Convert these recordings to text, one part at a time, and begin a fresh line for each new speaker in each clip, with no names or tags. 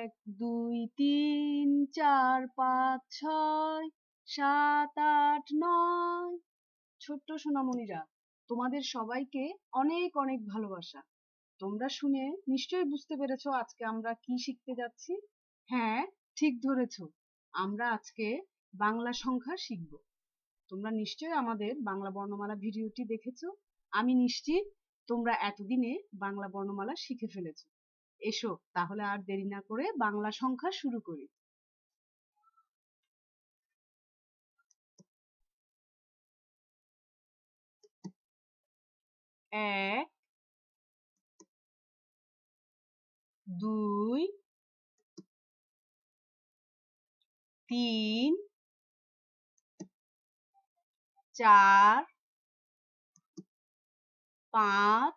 এক দুই তিন চার পাঁচ ছয় সাত আট নয় ছোট্ট সোনামণিরা তোমাদের সবাইকে অনেক অনেক ভালোবাসা তোমরা শুনে নিশ্চয়ই বুঝতে পেরেছ আজকে আমরা কি শিখতে যাচ্ছি হ্যাঁ ঠিক ধরেছ আমরা আজকে বাংলা সংখ্যা শিখব তোমরা নিশ্চয়ই আমাদের বাংলা বর্ণমালা ভিডিওটি দেখেছো আমি নিশ্চিত তোমরা এতদিনে বাংলা বর্ণমালা শিখে ফেলেছো এসো তাহলে আর দেরি না করে বাংলা সংখ্যা শুরু করি এক দুই তিন চার পাঁচ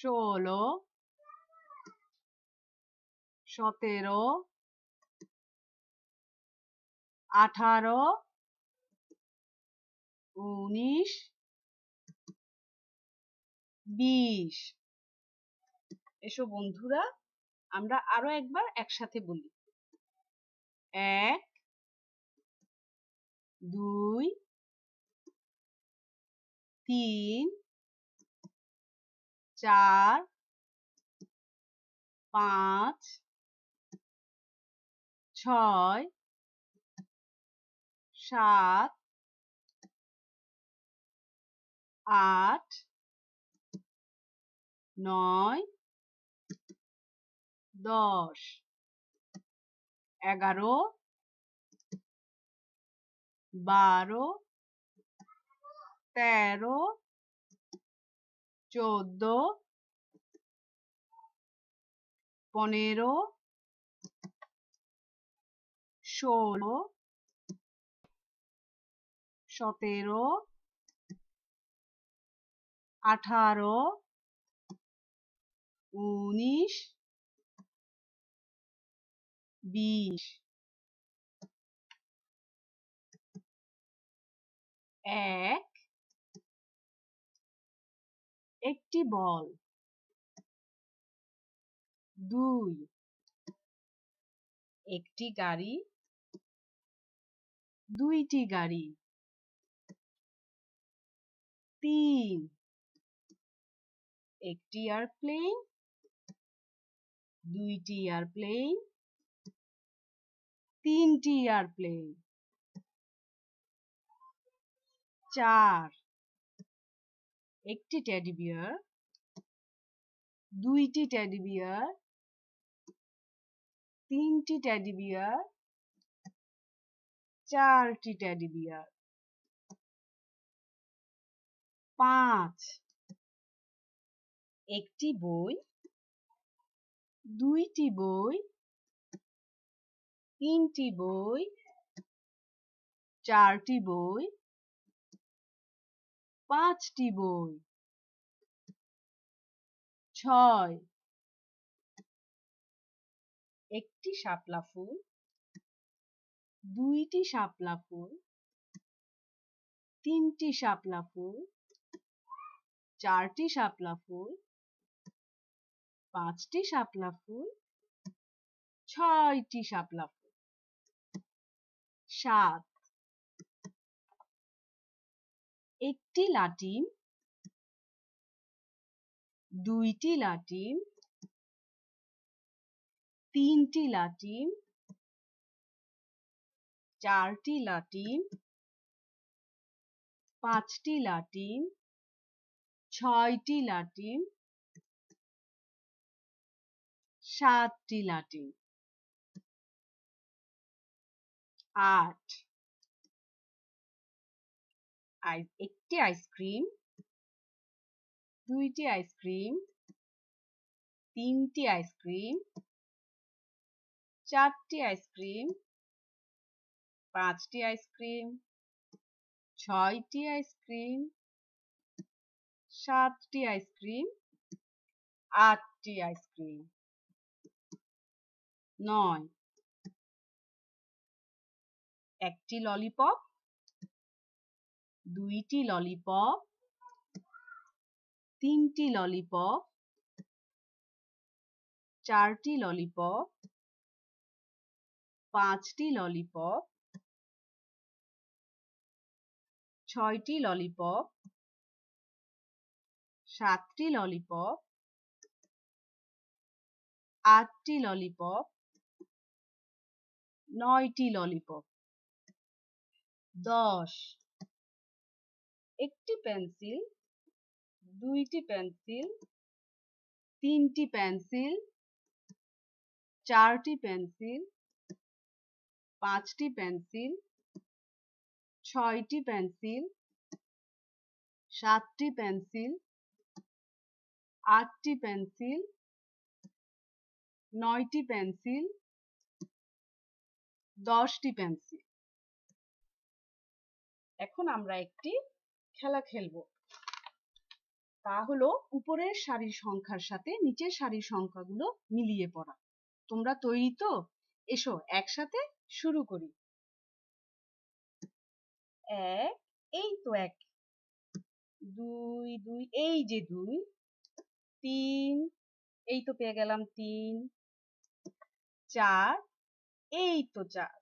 ষোলো সতেরো আঠারো উনিশ বিশ এসো বন্ধুরা আমরা আরো একবার একসাথে বলি এক দুই তিন চার পাঁচ ছয় সাত আট নয় দশ এগারো বারো তেরো চোদ্দ পনেরো ষোলো সতেরো আঠারো উনিশ বিশ এক একটি বল দুই একটি গাড়ি দুইটি গাড়ি তিন একটি এয়ারপ্লেন দুইটি এয়ারপ্লেন তিনটি এয়ারপ্লেন চার একটি টেডি বিয়ার দুইটি টেডি বিয়ার তিনটি ট্যাডি বিয়ার চারটি ট্যাডি বিয়ার পাঁচ একটি বই দুইটি বই তিনটি বই চারটি বই পাঁচটি বই ছয় একটি শাপলা ফুল দুইটি শাপলা ফুল তিনটি শাপলা ফুল চারটি শাপলা ফুল পাঁচটি শাপলা ফুল ছয়টি শাপলা ফুল সাত একটি লাটিম দুইটি লাটিম তিনটি লাটিম চারটি লাটিম পাঁচটি লাটিম ছয়টি লাটিম সাতটি লাটিম আট একটি আইসক্রিম দুইটি আইসক্রিম তিনটি আইসক্রিম চারটি আইসক্রিম পাঁচটি আইসক্রিম ছয়টি আইসক্রিম সাতটি আইসক্রিম আটটি আইসক্রিম নয় একটি ললিপপ দুইটি ললিপপ তিনটি ললিপপ চারটি ললিপপ পাঁচটি ললিপপ ছয়টি ললিপপ সাতটি ললিপপ আটটি ললিপপ নয়টি ললিপপ দশ একটি পেন্সিল দুইটি পেন্সিল তিনটি পেন্সিল চারটি পেন্সিল পাঁচটি পেন্সিল ছয়টি পেন্সিল সাতটি পেন্সিল আটটি পেন্সিল নয়টি পেন্সিল দশটি পেন্সিল এখন আমরা একটি খেলা খেলব তা হলো উপরের সারির সংখ্যার সাথে নিচের সারির সংখ্যাগুলো মিলিয়ে পড়া তোমরা তৈরি তো এসো একসাথে শুরু করি এক এই তো এক দুই দুই এই যে দুই তিন এই তো পেয়ে গেলাম তিন চার এই তো চার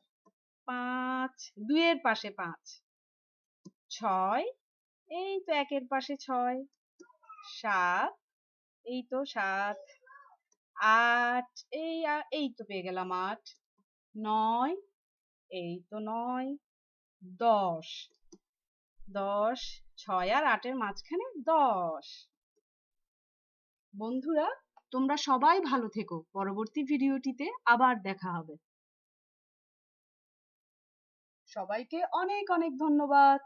পাঁচ দুইয়ের পাশে পাঁচ ছয় এই তো একের পাশে ছয় সাত এই তো সাত আট এই এই তো পেয়ে গেলাম আট নয় এই তো নয় দশ দশ ছয় আর আটের মাঝখানে দশ বন্ধুরা তোমরা সবাই ভালো থেকো পরবর্তী ভিডিওটিতে আবার দেখা হবে সবাইকে অনেক অনেক ধন্যবাদ